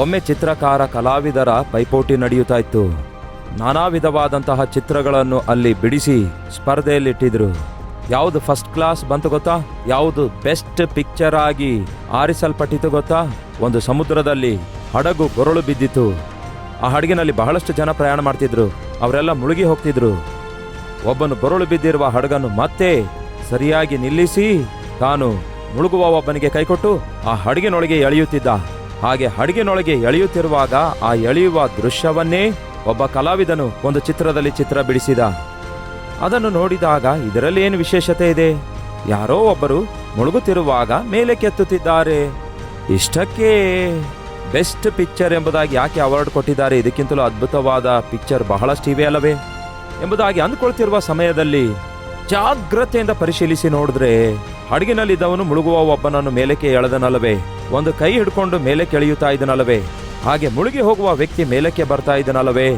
ಒಮ್ಮೆ ಚಿತ್ರಕಾರ ಕಲಾವಿದರ ಪೈಪೋಟಿ ನಡೆಯುತ್ತಾ ಇತ್ತು ನಾನಾ ವಿಧವಾದಂತಹ ಚಿತ್ರಗಳನ್ನು ಅಲ್ಲಿ ಬಿಡಿಸಿ ಸ್ಪರ್ಧೆಯಲ್ಲಿಟ್ಟಿದ್ರು. ಯಾವುದು ಫಸ್ಟ್ ಕ್ಲಾಸ್ ಬಂತು ಗೊತ್ತಾ? ಯಾವುದು ಬೆಸ್ಟ್ ಪಿಕ್ಚರ್ ಆಗಿ ಆರಿಸಲ್ಪಟ್ಟಿತು ಗೊತ್ತಾ? ಒಂದು ಸಮುದ್ರದಲ್ಲಿ ಹಡಗು ಗೊರಳು ಬಿದ್ದಿತ್ತು. ಆ ಹಡಗಿನಲ್ಲಿ ಬಹಳಷ್ಟು ಜನ ಪ್ರಯಾಣ ಮಾಡ್ತಿದ್ರು. ಅವರೆಲ್ಲ ಮುಳುಗಿ ಹೋಗ್ತಿದ್ರು. ಒಬ್ಬನು ಗೊರಳು ಬಿದ್ದಿರುವ ಹಡಗನ್ನು ಮತ್ತೆ ಸರಿಯಾಗಿ ನಿಲ್ಲಿಸಿ ತಾನು ಮುಳುಗುವ ಒಬ್ಬನಿಗೆ ಕೈಕೊಟ್ಟು ಆ ಹಡಗಿನೊಳಗೆ ಎಳೆಯುತ್ತಿದ್ದ. ಹಾಗೆ ಹಡಗಿನೊಳಗೆ ಎಳೆಯುತ್ತಿರುವಾಗ ಆ ಎಳೆಯುವ ದೃಶ್ಯವನ್ನೇ ಒಬ್ಬ ಕಲಾವಿದನು ಒಂದು ಚಿತ್ರದಲ್ಲಿ ಚಿತ್ರ ಬಿಡಿಸಿದ. ಅದನ್ನು ನೋಡಿದಾಗ ಇದರಲ್ಲಿ ಏನು ವಿಶೇಷತೆ ಇದೆ? ಯಾರೋ ಒಬ್ಬರು ಮುಳುಗುತ್ತಿರುವಾಗ ಮೇಲೆ ಕೆತ್ತುತ್ತಿದ್ದಾರೆ. ಇಷ್ಟಕ್ಕೆ ಬೆಸ್ಟ್ ಪಿಕ್ಚರ್ ಎಂಬುದಾಗಿ ಯಾಕೆ ಅವಾರ್ಡ್ ಕೊಟ್ಟಿದ್ದಾರೆ? ಇದಕ್ಕಿಂತಲೂ ಅದ್ಭುತವಾದ ಪಿಕ್ಚರ್ ಬಹಳಷ್ಟು ಇವೆ ಅಲ್ಲವೇ? ಎಂಬುದಾಗಿ ಅಂದ್ಕೊಳ್ತಿರುವ ಸಮಯದಲ್ಲಿ ಜಾಗ್ರತೆಯಿಂದ ಪರಿಶೀಲಿಸಿ ನೋಡಿದ್ರೆ ಹಡಗಿನಲ್ಲಿದ್ದವನು ಮುಳುಗುವ ಒಬ್ಬನನ್ನು ಮೇಲಕ್ಕೆ ಎಳೆದನಲ್ಲವೇ? ಒಂದು ಕೈ ಹಿಡ್ಕೊಂಡು ಮೇಲೆ ಕೆಳೆಯುತ್ತಾ ಇದ್ದನಲ್ಲವೇ ಹಾಗೆ ಮುಳುಗಿ ಹೋಗುವ ವ್ಯಕ್ತಿ ಮೇಲಕ್ಕೆ ಬರ್ತಾ ಇದ್ದನಲ್ಲವೇ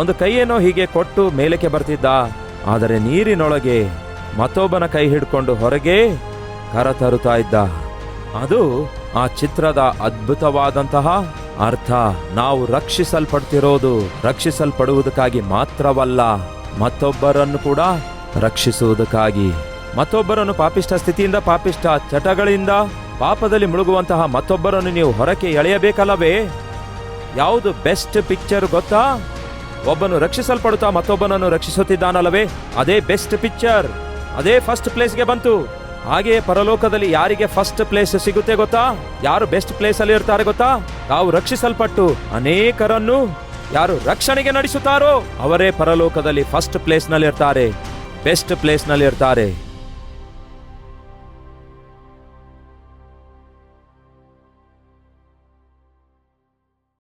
ಒಂದು ಕೈಯೇನೋ ಹೀಗೆ ಕೊಟ್ಟು ಮೇಲಕ್ಕೆ ಬರ್ತಿದ್ದ, ಆದರೆ ನೀರಿನೊಳಗೆ ಮತ್ತೊಬ್ಬನ ಕೈ ಹಿಡ್ಕೊಂಡು ಹೊರಗೆ ಕರ ತರುತ್ತಾ ಇದ್ದ. ಅದು ಆ ಚಿತ್ರದ ಅದ್ಭುತವಾದಂತಹ ಅರ್ಥ. ನಾವು ರಕ್ಷಿಸಲ್ಪಡ್ತಿರೋದು ರಕ್ಷಿಸಲ್ಪಡುವುದಕ್ಕಾಗಿ ಮಾತ್ರವಲ್ಲ, ಮತ್ತೊಬ್ಬರನ್ನು ಕೂಡ ರಕ್ಷಿಸುವುದಕ್ಕಾಗಿ. ಮತ್ತೊಬ್ಬರನ್ನು ಪಾಪಿಷ್ಟ ಸ್ಥಿತಿಯಿಂದ ಪಾಪಿಷ್ಟ ಚಟಗಳಿಂದ ಪಾಪದಲ್ಲಿ ಮುಳುಗುವಂತಹ ಮತ್ತೊಬ್ಬರನ್ನು ನೀವು ಹೊರಕ್ಕೆ ಎಳೆಯಬೇಕಲ್ಲವೇ? ಯಾವುದು ಬೆಸ್ಟ್ ಪಿಕ್ಚರ್ ಗೊತ್ತಾ? ಒಬ್ಬನು ರಕ್ಷಿಸಲ್ಪಡುತ್ತಾ ಮತ್ತೊಬ್ಬನನ್ನು ರಕ್ಷಿಸುತ್ತಿದ್ದಾನಲ್ಲವೇ? ಅದೇ ಬೆಸ್ಟ್ ಪಿಕ್ಚರ್ ಅದೇ ಫಸ್ಟ್ ಪ್ಲೇಸ್ಗೆ ಬಂತು. ಹಾಗೆಯೇ ಪರಲೋಕದಲ್ಲಿ ಯಾರಿಗೆ ಫಸ್ಟ್ ಪ್ಲೇಸ್ ಸಿಗುತ್ತೆ ಗೊತ್ತಾ? ಯಾರು ಬೆಸ್ಟ್ ಪ್ಲೇಸ್ ಅಲ್ಲಿ ಇರ್ತಾರೆ ಗೊತ್ತಾ? ತಾವು ರಕ್ಷಿಸಲ್ಪಟ್ಟು ಅನೇಕರನ್ನು ಯಾರು ರಕ್ಷಣೆಗೆ ನಡೆಸುತ್ತಾರೋ ಅವರೇ ಪರಲೋಕದಲ್ಲಿ ಫಸ್ಟ್ ಪ್ಲೇಸ್ನಲ್ಲಿ ಇರ್ತಾರೆ ಬೆಸ್ಟ್ ಪ್ಲೇಸ್ನಲ್ಲಿ ಇರ್ತಾರೆ